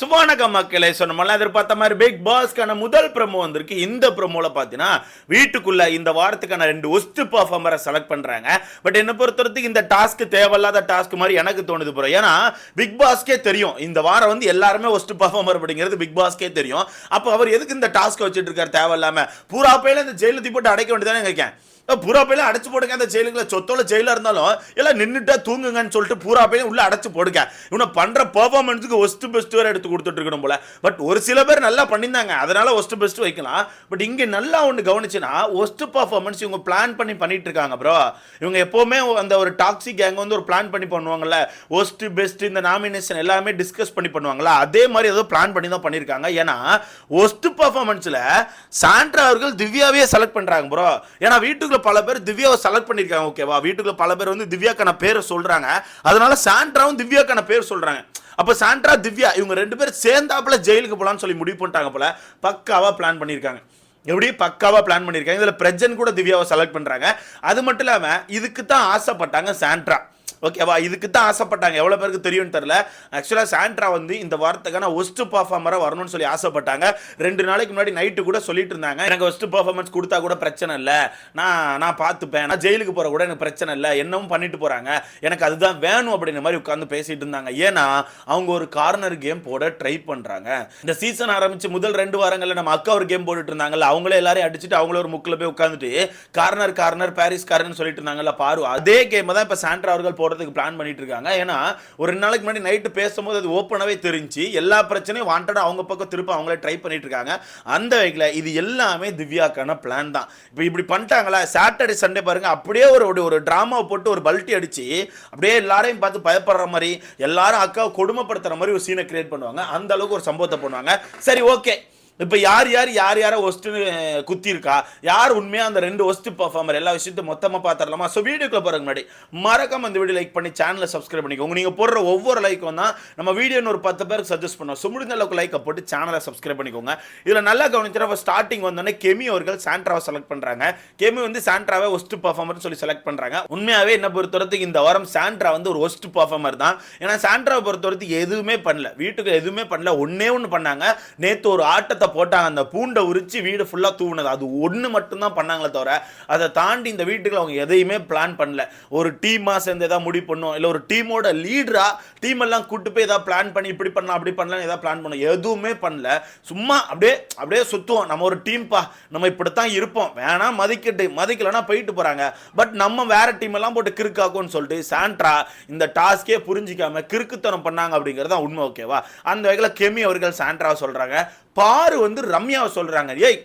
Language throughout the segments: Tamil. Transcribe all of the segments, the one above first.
சுபானக மக்களே சொன்னோம்ல எதிர்பார்த்த மாதிரி பிக் பாஸ்க்கான முதல் ப்ரமோ வந்திருக்கு. இந்த ப்ரமோல பார்த்தீங்கன்னா வீட்டுக்குள்ள இந்த வாரத்துக்கான ரெண்டு ஒஸ்ட் பர்ஃபார்மரை செலக்ட் பண்றாங்க. பட் என்ன பொறுத்தவரைக்கும் இந்த டாஸ்க் தேவையில்லாத டாஸ்க் மாதிரி எனக்கு தோணுது ப்ரோ ஏன்னா பிக் பாஸ்க்கே தெரியும். இந்த வாரம் வந்து எல்லாருமே ஒஸ்ட் பர்ஃபார்மர் அப்படிங்கிறது பிக் பாஸ்க்கே தெரியும். அப்போ அவர் எதுக்கு இந்த டாஸ்க் வச்சுட்டு இருக்கார் தேவையில்லாம? பூரா பையில இந்த ஜெயிலு போட்டு அடைக்க வேண்டியதானே கேட்கேன் பூரா பையில அடைச்சு போடுங்க. அந்த ஜெயிலுக்குள்ள சொத்தோல ஜெயில இருந்தாலும் எல்லாம் நின்னுட்டா தூங்குங்கன்னு சொல்லிட்டு பூரா பையில உள்ள அடைச்சு போடுங்க. இவனை பண்ற பெர்ஃபார்மன்ஸுக்கு ஒஸ்ட் பெஸ்ட் வேற எடுத்து கொடுத்துட்டு இருக்கணும் போல. பட் ஒரு சில பேர் நல்லா பண்ணியிருந்தாங்க. அதனால ஒஸ்ட் பெஸ்ட் வைக்கலாம். பட் இங்கே நல்லா ஒன்று கவனிச்சுன்னா ஒஸ்ட் பர்ஃபார்மன்ஸ் இவங்க பிளான் பண்ணி பண்ணிட்டு இருக்காங்க ப்ரோ இவங்க எப்போவுமே அந்த ஒரு டாக்ஸிக் கேங் வந்து ஒரு பிளான் பண்ணி பண்ணுவாங்கல்ல. ஒஸ்ட் பெஸ்ட் இந்த நாமினேஷன் எல்லாமே டிஸ்கஸ் பண்ணி பண்ணுவாங்கல்ல. அதே மாதிரி ஏதோ பிளான் பண்ணி தான் பண்ணியிருக்காங்க. ஏன்னா ஒஸ்ட் பர்ஃபார்மன்ஸில் சாண்ட்ரா அவர்கள் திவ்யாவே செலக்ட் பண்ணுறாங்க ப்ரோ ஏன்னா வீட்டுக்குள்ள பல பேர் திவ்யாவை செலக்ட் பண்ணியிருக்காங்க ஓகேவா வீட்டுக்குள்ள பல பேர் வந்து திவ்யாக்கான பேரை சொல்கிறாங்க அதனால சாண்ட்ராவும் திவ்யாக்கான பேர் சொல்கிறாங்க அப்போ சாண்ட்ரா திவ்யா இவங்க ரெண்டு பேரும் சேர்ந்தாப்புல ஜெயிலுக்கு போகலான்னு சொல்லி முடிவு பண்ணிட்டாங்க போல. பக்காவாக பிளான் பண்ணியிருக்காங்க. எப்படி? பக்காவாக பிளான் பண்ணியிருக்காங்க. இதில் பிரஜன் கூட திவ்யாவை செலக்ட் பண்ணுறாங்க அது மட்டும் இல்லாமல் இதுக்கு தான் ஆசைப்பட்டாங்க சாண்ட்ரா. ஓகேவா இதுக்கு தான் ஆசைப்பட்டாங்க. எவ்வளோ பேருக்கு தெரியும்னு தெரில ஆக்சுவலாக சாண்ட்ரா வந்து இந்த வாரத்துக்கான ஒஸ்ட் பர்ஃபார்மராக வரணும்னு சொல்லி ஆசைப்பட்டாங்க. ரெண்டு நாளைக்கு முன்னாடி நைட்டு கூட சொல்லிட்டு இருந்தாங்க எனக்கு ஒஸ்ட் பர்ஃபார்மன்ஸ் கொடுத்தா கூட பிரச்சனை இல்லை. நான் நான் பார்த்துப்பேன். நான் ஜெயிலுக்கு போகிற கூட எனக்கு பிரச்சனை இல்லை. என்னவும் பண்ணிட்டு போகிறாங்க எனக்கு அதுதான் வேணும் அப்படின்ற மாதிரி உட்காந்து பேசிட்டு இருந்தாங்க. ஏன்னா அவங்க ஒரு கார்னர் கேம் போட ட்ரை பண்ணுறாங்க இந்த சீசன் ஆரம்பிச்சு முதல் ரெண்டு வாரங்களில் நம்ம அக்கா ஒரு கேம் போட்டுட்டு இருந்தாங்கல்ல அவங்களே எல்லாரையும் அடிச்சுட்டு அவங்கள ஒரு முக்கில் போய் உட்காந்துட்டு கார்னர் கார்னர் பாரிஸ் கார்னர் சொல்லிட்டு இருந்தாங்கல்ல பாரு அதே கேம் தான் இப்போ சாண்ட்ரா அவர்கள் போகிறதுக்கு பிளான் பண்ணிட்டு இருக்காங்க ஏன்னா ஒரு ரெண்டு நாளைக்கு முன்னாடி நைட்டு பேசும்போது அது ஓப்பனாகவே தெரிஞ்சு எல்லா பிரச்சனையும் வாண்டடாக அவங்க பக்கம் திருப்ப அவங்களே ட்ரை பண்ணிட்டு இருக்காங்க அந்த வகையில் இது எல்லாமே திவ்யாக்கான பிளான் தான். இப்போ இப்படி பண்ணிட்டாங்களா? சாட்டர்டே சண்டே பாருங்க அப்படியே ஒரு ஒரு- ஒரு ட்ராமாவை போட்டு ஒரு பல்ட்டி அடித்து அப்படியே எல்லாரையும் பார்த்து பயப்படுற மாதிரி எல்லாரும் அக்காவை கொடுமைப்படுத்துகிற மாதிரி ஒரு சீனை கிரியேட் பண்ணுவாங்க. அந்த அளவுக்கு ஒரு சம்பவத்தை பண்ணுவாங்க. சரி ஓகே இப்போ யார் யார் யார் யாரை ஒஸ்ட்டுன்னு குத்தி இருக்கா யார் உண்மையாக அந்த ரெண்டு ஒஸ்ட் பர்ஃபார்மர் எல்லா விஷயத்தையும் மொத்தமாக பார்த்துடலாமா? ஸோ வீடியோக்குள்ள போகிறதுக்கு முன்னாடி மறக்காம அந்த வீடியோ லைக் பண்ணி சேனலை சப்ஸ்கிரைப் பண்ணிக்கோங்க. நீங்கள் போடுற ஒவ்வொரு லைக்கும் தான் நம்ம வீடியோன்னு ஒரு பத்து பேருக்கு சஜஸ்ட் பண்ணோம் ஸோ முடிஞ்ச அளவுக்கு லைக்கை போட்டு சேனலை சப்ஸ்கிரைப் பண்ணிக்கோங்க. இதில் நல்லா கவனிச்சிட ஸ்டார்டிங் வந்தோடனே கெமி அவர்கள் சாண்ட்ராவை செலக்ட் பண்ணுறாங்க கெமி வந்து சாண்ட்ராவை ஒஸ்ட் பர்ஃபார்மர்னு சொல்லி செலக்ட் பண்ணுறாங்க உண்மையாகவே என்ன பொறுத்தவரைக்கும் இந்த வாரம் சாண்ட்ரா வந்து ஒரு ஒஸ்ட் பர்ஃபார்மர் தான். ஏன்னா சாண்ட்ராவை பொறுத்தவரைக்கும் எதுவுமே பண்ணல. வீட்டுக்கு எதுவுமே பண்ணல. ஒன்னே ஒன்று பண்ணாங்க. நேற்று ஒரு ஆட்டத்தை போட்டாங்க அந்த பூண்டை உரிச்சு வீடு ஃபுல்லாக தூவுனது. அது ஒன்று மட்டும்தான் பண்ணாங்களே தவிர அதை தாண்டி இந்த வீட்டுக்கு அவங்க எதையுமே பிளான் பண்ணல. ஒரு டீமாக சேர்ந்து எதாவது முடிவு பண்ணும். இல்லை ஒரு டீமோட லீடராக டீம் எல்லாம் கூட்டு போய் எதாவது பிளான் பண்ணி இப்படி பண்ணலாம் அப்படி பண்ணலாம் எதாவது பிளான் பண்ணும். எதுவுமே பண்ணல. சும்மா அப்படியே அப்படியே சுற்றுவோம் நம்ம ஒரு டீம்ப்பா நம்ம இப்படித்தான் இருப்போம். வேணா மதிக்கட்டு. மதிக்கலன்னா போயிட்டு போகிறாங்க பட் நம்ம வேற டீம் எல்லாம் போட்டு கிறுக்காக்கும்னு சொல்லிட்டு சாண்ட்ரா இந்த டாஸ்கே புரிஞ்சிக்காம கிறுக்குத்தனம் பண்ணாங்க அப்படிங்கிறது தான் உண்மை ஓகேவா அந்த வகையில் கெமி அவர்கள் சாண்ட்ரா சொல்கிறாங்க பாரு வந்து ரம்யாவை சொல்கிறாங்க ஏய்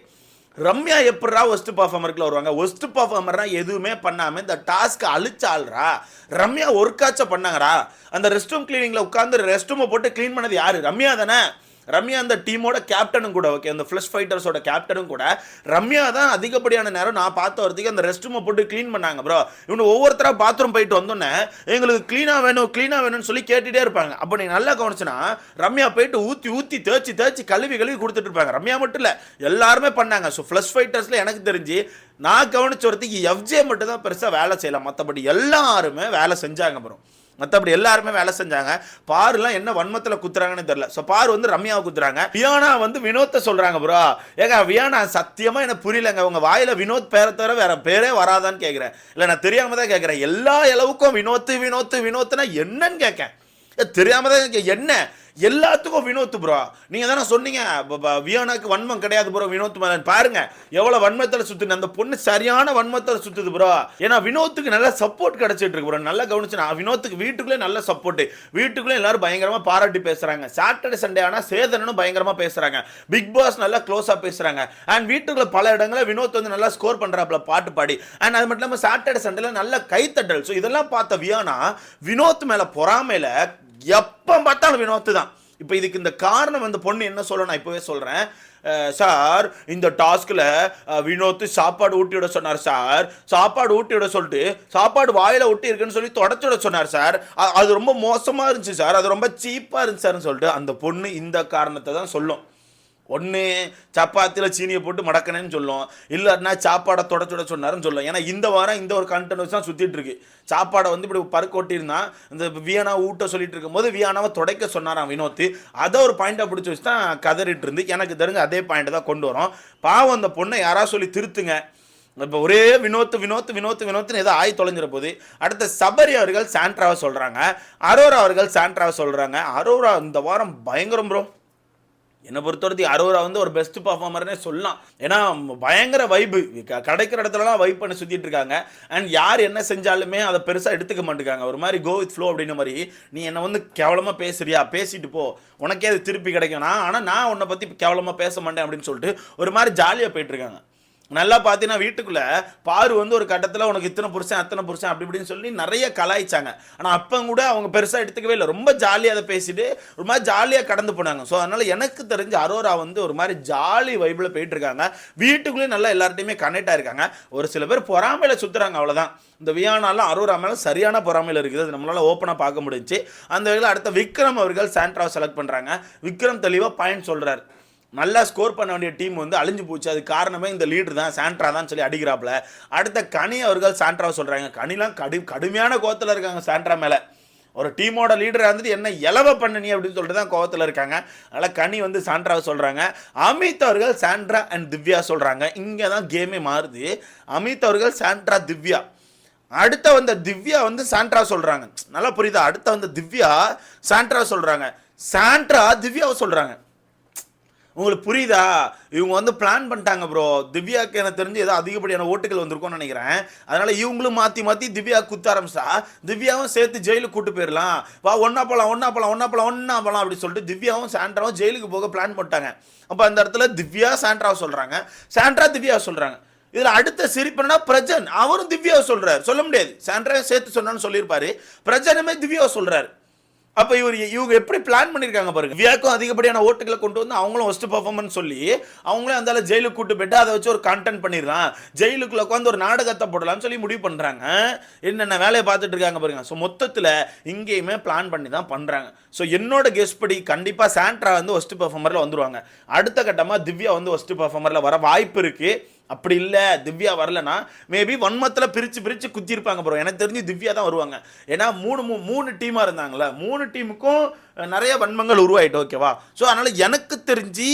ரம்யா எப்படா ஒஸ்ட் பர்ஃபார்மருக்குள்ள வருவாங்க? ஒஸ்ட் பர்ஃபார்மர்னா எதுவுமே பண்ணாம இந்த டாஸ்க் அழிச்சாள்ரா ரம்யா ஒர்க்காச்சும் பண்ணாங்கடா. அந்த ரெஸ்ட் ரூம் கிளீனிங்ல உட்காந்து ரெஸ்ட் ரூமை போட்டு க்ளீன் பண்ணது யாரு? ரம்யா தானே? ரம்யா அந்த டீமோட கேப்டனும் கூட ஓகே அந்த ஃப்ளஷ் ஃபைட்டர்ஸோட கேப்டனும் கூட ரம்யா தான் அதிகப்படியான நேரம் நான் பார்த்த வரதுக்கு அந்த ரெஸ்ட் ரூமை போட்டு க்ளீன் பண்ணாங்க ப்ரோ இவனு ஒவ்வொருத்தராக பாத்ரூம் போயிட்டு வந்தோன்னே எங்களுக்கு க்ளீனாக வேணும் க்ளீனாக வேணும்னு சொல்லி கேட்டுகிட்டே இருப்பாங்க. அப்போ நீங்கள் நல்லா கவனிச்சுன்னா ரம்யா போயிட்டு ஊற்றி ஊற்றி தேய்ச்சி தேய்ச்சி கழுவி கழுவி கொடுத்துட்டு இருப்பாங்க. ரம்யா மட்டும் இல்லை எல்லாருமே பண்ணாங்க. ஸோ ஃப்ளஷ் ஃபைட்டர்ஸில் எனக்கு தெரிஞ்சு நான் கவனிச்ச வரதுக்கு எஃப்ஜே மட்டும் தான் பெருசாக வேலை செய்யலாம் மற்றபடி எல்லாருமே வேலை செஞ்சாங்க ப்ரோ மற்றபடி எல்லாருமே வேலை செஞ்சாங்க. பாருலாம் என்ன வன்மத்தில் குத்துறாங்கன்னு தெரியல. ஸோ பாரு வந்து ரம்யாவை குத்துறாங்க. வியானா வந்து வினோத்தை சொல்கிறாங்க ப்ரோ ஏங்க வியானா சத்தியமாக எனக்கு புரியலங்க. உங்கள் வாயில் வினோத் பேரை தவிர வேற பேரே வராதான்னு கேட்குறேன் இல்லை நான் தெரியாமல் தான் கேட்குறேன் எல்லா அளவுக்கும் வினோத்து வினோத்து வினோத்துனா என்னன்னு கேட்கேன் தெரியாமல் தான் கேட்க என்ன? எல்லாத்துக்கும் வினோத் ப்ரோ நீங்க தானே சொன்னீங்க ப- வியானாக்கு வன்மம் கிடையாது ப்ரோ வினோத் மேலன் பாருங்க எவ்வளவு வன்மத்தில் சுத்துது அந்த பொண்ணு சரியான வன்மத்தில் சுத்துது ப்ரோ ஏன்னா வினோத்துக்கு நல்ல சப்போர்ட் கிடைச்சிட்டு இருக்கு ப்ரோ நல்லா கவனிச்சு நான் வினோத்துக்கு வீட்டுக்குள்ளே நல்ல சப்போர்ட் வீட்டுக்குள்ளே எல்லாரும் பயங்கரமா பாராட்டி பேசுறாங்க. சாட்டர்டே சண்டே ஆனா சேதனும் பயங்கரமா பேசுறாங்க. பிக் பாஸ் நல்லா க்ளோஸா பேசுறாங்க. அண்ட் வீட்டுக்குள்ள பல இடங்களில் வினோத் வந்து நல்லா ஸ்கோர் பண்றாப்ல பாட்டு பாடி. அண்ட் அது மட்டும் இல்லாமல் சாட்டர்டே சண்டேல நல்ல கைத்தட்டல். ஸோ இதெல்லாம் பார்த்த வியானா வினோத் மேல பொறாமையில எப்போ பார்த்தாலும் வினோத்து தான். இப்போ இதுக்கு இந்த காரணம் அந்த பொண்ணு என்ன சொல்ல நான் இப்போவே சொல்கிறேன் சார் இந்த டாஸ்கில் வினோத்து சாப்பாடு ஊட்டி விட சொன்னார் சார். சாப்பாடு ஊட்டி விட சொல்லிட்டு சாப்பாடு வாயில் ஊட்டி இருக்குன்னு சொல்லி தொடச்சி விட சொன்னார் சார். அது ரொம்ப மோசமாக இருந்துச்சு சார். அது ரொம்ப சீப்பாக இருந்துச்சு சார்னு சொல்லிட்டு அந்த பொண்ணு இந்த காரணத்தை தான் சொல்லும். ஒன்று சப்பாத்தியில் சீனியை போட்டு மடக்கணேன்னு சொல்லும். இல்லைன்னா சாப்பாடை தொட சுட சொன்னாருன்னு சொல்லும். ஏன்னா இந்த வாரம் இந்த ஒரு கண்டென்ட் வச்சு தான் சுற்றிட்டு இருக்கு. சாப்பாடை வந்து இப்படி பருக்கு ஒட்டியிருந்தான் இந்த வியானா ஊட்ட சொல்லிட்டு இருக்கும்போது வியானாவை துடைக்க சொன்னாராம் வினோத் அதை ஒரு பாயிண்டாக பிடிச்சி வச்சு தான் கதறிட்டு இருந்து எனக்கு தெரிஞ்ச அதே பாயிண்ட் தான் கொண்டு வரோம். பாவம் அந்த பொண்ணை யாராவது சொல்லி திருத்துங்க. இப்போ ஒரே வினோத்து வினோத்து வினோத்து வினோத்துன்னு ஏதோ ஆய் தொலைஞ்சிட போகுது அடுத்த சபரி அவர்கள் சாண்ட்ராவை சொல்கிறாங்க அரோரா அவர்கள் சாண்ட்ராவை சொல்கிறாங்க அரோரா இந்த வாரம் பயங்கரம் ப்ரோ என்னை பொறுத்தவரைக்கும் அரோரா வந்து ஒரு பெஸ்ட் பர்ஃபார்மர்னே சொல்லலாம். ஏன்னா பயங்கர வைப்பு கிடைக்கிற இடத்துலலாம் வைப் பண்ணி சுற்றிட்டு இருக்காங்க. அண்ட் யார் என்ன செஞ்சாலுமே அதை பெருசாக எடுத்துக்க மாட்டேங்காங்க. ஒரு மாதிரி கோ வித் ஃப்ளோ அப்படின்ன மாதிரி நீ என்னை வந்து கேவலமாக பேசுறியா? பேசிட்டு போ. உனக்கே அது திருப்பி கிடைக்கும் நான் ஆனால் நான் உன்னை பற்றி கேவலமாக பேச மாட்டேன் அப்படின்னு சொல்லிட்டு ஒரு மாதிரி ஜாலியாக போயிட்டுருக்காங்க நல்லா பார்த்தீங்கன்னா வீட்டுக்குள்ளே பாரு வந்து ஒரு கட்டத்தில் உனக்கு இத்தனை புருஷன் அத்தனை புருஷன் அப்படி இப்படின்னு சொல்லி நிறைய கலாய்ச்சாங்க. ஆனால் அப்போ கூட அவங்க பெருசாக எடுத்துக்கவே இல்லை. ரொம்ப ஜாலியாக அதை பேசிட்டு ஒரு மாதிரி ஜாலியாக கடந்து போனாங்க. ஸோ அதனால் எனக்கு தெரிஞ்ச அரோரா வந்து ஒரு மாதிரி ஜாலி வைப்பில் போயிட்டு இருக்காங்க. வீட்டுக்குள்ளேயும் நல்லா எல்லார்ட்டையுமே கனெக்ட் ஆயிருக்காங்க ஒரு சில பேர் பொறாமையில் சுற்றுறாங்க அவ்வளோதான் இந்த வியானாலாம் அரோரா மேலே சரியான பொறாமையில் இருக்குது. அது நம்மளால் ஓப்பனாக பார்க்க முடிஞ்சு அந்த வகையில் அடுத்த விக்ரம் அவர்கள் சாண்ட்ராவை செலக்ட் பண்ணுறாங்க விக்ரம் தெளிவாக பாயிண்ட் சொல்கிறார் நல்லா ஸ்கோர் பண்ண வேண்டிய டீம் வந்து அழிஞ்சு போச்சு. அது காரணமே இந்த லீடர் தான் சாண்ட்ரா தான் சொல்லி அடிக்கிறாப்புல. அடுத்த கனி அவர்கள் சாண்ட்ராவை சொல்கிறாங்க கனிலாம் கடு கடுமையான கோவத்தில் இருக்காங்க சாண்ட்ரா மேலே. ஒரு டீமோட லீடராக இருந்துட்டு என்ன இலவ பண்ணனி அப்படின்னு சொல்லிட்டு தான் கோவத்தில் இருக்காங்க. அதனால் கனி வந்து சாண்ட்ராவை சொல்கிறாங்க அமித் அவர்கள் சாண்ட்ரா அண்ட் திவ்யா சொல்கிறாங்க இங்கே தான் கேமே மாறுது. அமித் அவர்கள் சாண்ட்ரா திவ்யா. அடுத்த வந்த திவ்யா வந்து சாண்ட்ரா சொல்கிறாங்க நல்லா புரியுதா? அடுத்த வந்த திவ்யா சாண்ட்ரா சொல்கிறாங்க சாண்ட்ரா திவ்யாவை சொல்கிறாங்க உங்களுக்கு புரியுதா? இவங்க வந்து பிளான் பண்ணிட்டாங்க ப்ரோ திவ்யாவுக்கு எனக்கு தெரிஞ்சு ஏதோ அதிகப்படியான ஓட்டுகள் வந்திருக்கும்னு நினைக்கிறேன். அதனால் இவங்களும் மாற்றி மாற்றி திவ்யா குத்த ஆரம்பிச்சா திவ்யாவும் சேர்த்து ஜெயிலுக்கு கூட்டு போயிடலாம். வா ஒன்றா போகலாம் ஒன்றா போகலாம் ஒன்றா போகலாம் ஒன்றா போகலாம் அப்படி சொல்லிட்டு திவ்யாவும் சாண்ட்ராவும் ஜெயிலுக்கு போக பிளான் பண்ணிட்டாங்க. அப்போ அந்த இடத்துல திவ்யா சாண்ட்ராவை சொல்கிறாங்க சாண்ட்ரா திவ்யாவை சொல்கிறாங்க இதில் அடுத்த சிரிப்புனா பிரஜன். அவரும் திவ்யாவை சொல்கிறார் சொல்ல முடியாது. சாண்ட்ராவை சேர்த்து சொன்னான்னு சொல்லியிருப்பாரு. பிரஜனுமே திவ்யாவை சொல்கிறாரு அப்போ இவர் இவங்க எப்படி பிளான் பண்ணியிருக்காங்க பாருங்க. வியாக்கும் அதிகப்படியான ஓட்டுகளை கொண்டு வந்து அவங்களும் ஒஸ்ட் பர்ஃபார்மன்ஸ் சொல்லி அவங்களும் அந்த ஜெயிலுக்கு கூட்டு போயிட்டு அதை வச்சு ஒரு கண்டென்ட் பண்ணிடலாம். ஜெயிலுக்குள்ள உட்காந்து ஒரு நாடகத்தை போடலாம்னு சொல்லி முடிவு பண்ணுறாங்க என்னென்ன வேலையை பார்த்துட்டு இருக்காங்க பாருங்க. ஸோ மொத்தத்தில் இங்கேயுமே பிளான் பண்ணி தான் பண்ணுறாங்க ஸோ என்னோட கெஸ்ட் படி கண்டிப்பாக சாண்ட்ரா வந்து ஒஸ்ட் பர்ஃபார்மரில் வந்துருவாங்க. அடுத்த கட்டமாக திவ்யா வந்து ஒஸ்ட் பர்ஃபார்மரில் வர வாய்ப்பு இருக்குது அப்படி இல்லை திவ்யா வரலனா மேபி வன்மத்தில் பிரித்து பிரித்து குத்திருப்பாங்க ப்ரோ எனக்கு தெரிஞ்சு திவ்யா தான் வருவாங்க. ஏன்னா மூணு மூ மூணு டீமாக இருந்தாங்களே மூணு டீமுக்கும் நிறைய வன்மங்கள் உருவாயிட்டு ஓகேவா ஸோ அதனால் எனக்கு தெரிஞ்சு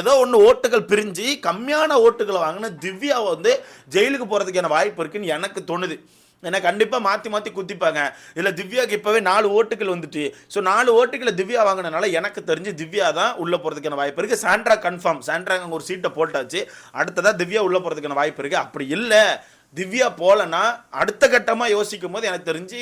ஏதோ ஒன்று ஓட்டுகள் பிரிஞ்சு கம்மியான ஓட்டுகளை வாங்கின திவ்யாவை வந்து ஜெயிலுக்கு போகிறதுக்கான வாய்ப்பு இருக்குன்னு எனக்கு தோணுது. ஏன்னா கண்டிப்பாக மாற்றி மாற்றி குத்திப்பாங்க. இதில் திவ்யாவுக்கு இப்போவே நாலு ஓட்டுகள் வந்துட்டு ஸோ நாலு ஓட்டுகளை திவ்யா வாங்கினனால எனக்கு தெரிஞ்சு திவ்யா தான் உள்ளே போகிறதுக்கான வாய்ப்பு இருக்குது சாண்ட்ரா கன்ஃபார்ம் சாண்ட்ராங்க அங்கே ஒரு சீட்டை போட்டாச்சு. அடுத்ததாக திவ்யா உள்ளே போகிறதுக்கான வாய்ப்பு இருக்குது அப்படி இல்லை திவ்யா போகலன்னா அடுத்த கட்டமாக யோசிக்கும் போது எனக்கு தெரிஞ்சு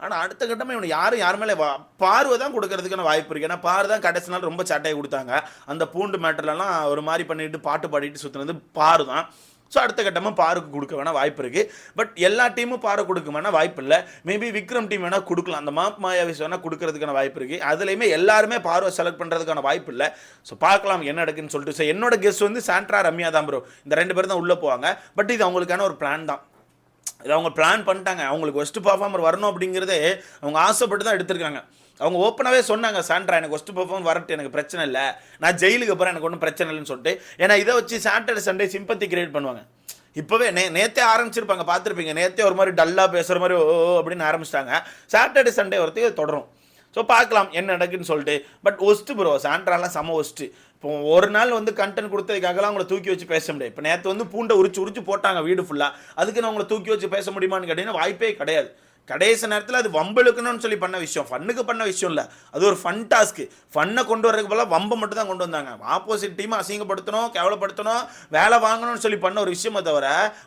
ஆனால் அடுத்த கட்டமாக இவனை யாரும் யார் மேலே வா- பார்வை தான் கொடுக்கறதுக்கான வாய்ப்பு இருக்குது ஏன்னா பாரு தான் கடைசி நாள் ரொம்ப சட்டையை கொடுத்தாங்க. அந்த பூண்டு மேட்டர்லலாம் ஒரு மாதிரி பண்ணிட்டு பாட்டு பாடிட்டு சுற்றுனது பாரு தான். ஸோ அடுத்த கட்டமாக பாருக்கு கொடுக்க வேணால் வாய்ப்பு இருக்குது பட் எல்லா டீமும் பாரை கொடுக்க வேணால் வாய்ப்பு இல்லை. மேபி விக்ரம் டீம் வேணால் கொடுக்கலாம். அந்த மாப் மாயாவிஸ் வேணால் கொடுக்கறதுக்கான வாய்ப்பு இருக்குது அதுலேயுமே எல்லாருமே பார்வை செலக்ட் பண்ணுறதுக்கான வாய்ப்பு இல்லை. ஸோ பார்க்கலாம் என்ன நடக்குன்னு சொல்லிட்டு. ஸோ என்னோட கெஸ்ட் வந்து சாண்ட்ரா ரம்யா தான் ப்ரோ இந்த ரெண்டு பேரும் தான் உள்ளே போவாங்க. பட் இது அவங்களுக்கான ஒரு பிளான் தான். இதை அவங்க பிளான் பண்ணிட்டாங்க. அவங்களுக்கு ஒஸ்ட் பர்ஃபார்மர் வரணும் அப்படிங்கிறதே அவங்க ஆசைப்பட்டு தான் எடுத்திருக்காங்க. அவங்க ஓப்பனாகவே சொன்னாங்க சாண்ட்ரா எனக்கு ஒஸ்ட் பர்ஃபார்ம் வரட்டு எனக்கு பிரச்சனை இல்லை. நான் ஜெயிலுக்கு போகிறேன் எனக்கு ஒன்றும் பிரச்சனை இல்லைன்னு சொல்லிட்டு. ஏன்னா இதை வச்சு சாட்டர்டே சண்டே சிம்பத்தி கிரியேட் பண்ணுவாங்க. இப்போவே நே நேத்தே ஆரம்பிச்சிருப்பாங்க பார்த்துருப்பீங்க. நேத்தே ஒரு மாதிரி டல்லாக பேசுகிற மாதிரி ஓ ஓ அப்படின்னு ஆரம்பிச்சிட்டாங்க. சாட்டர்டே சண்டே வரத்துக்கு தொடரும். ஸோ பார்க்கலாம் என்ன நடக்குன்னு சொல்லிட்டு. பட் ஒஸ்ட்டு ப்ரோ சாண்ட்ராலாம் செம ஒஸ்ட்டு இப்போ ஒரு நாள் வந்து கண்டென்ட் கொடுத்ததுக்காகலாம் அவங்கள தூக்கி வச்சு பேச முடியாது. இப்போ நேற்று வந்து பூண்டை உரிச்சு உரிச்சு போட்டாங்க வீடு ஃபுல்லாக அதுக்கு நான் அவங்கள தூக்கி வச்சு பேச முடியுமான்னு கேட்டிங்கன்னா வாய்ப்பே கிடையாது. கடைசி நேரத்தில் அது வம்பெழுக்கணும்னு சொல்லி பண்ண விஷயம். ஃபன்னுக்கு பண்ண விஷயம் இல்லை. அது ஒரு ஃபன் டாஸ்க்கு ஃபன்னை கொண்டு வரதுக்கு போல வம்பை மட்டும் தான் கொண்டு வந்தாங்க. ஆப்போசிட் டீமை அசிங்கப்படுத்தணும் கேவலப்படுத்தணும் வேலை வாங்கணும்னு சொல்லி பண்ண ஒரு விஷயமே தவிர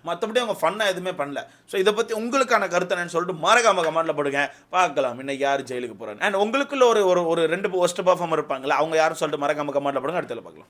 மற்றபடி அவங்க ஃபன்னை எதுவுமே பண்ணல. ஸோ இதை பற்றி உங்களுக்கான கருத்து என்னன்னு சொல்லிட்டு மறக்காம கமெண்ட்டில் போடுங்க. பார்க்கலாம். இன்னைக்கு யார் ஜெயிலுக்கு போகிறாங்க அண்ட் உங்களுக்குள்ள ஒரு ஒரு ஒரு ரெண்டு ஒஸ்ட் பர்ஃபார்மர் இருப்பாங்களா அவங்க யாரும் சொல்லிட்டு மறக்காம கமெண்ட்டில் போடுங்க. அடுத்தல பார்க்கலாம்.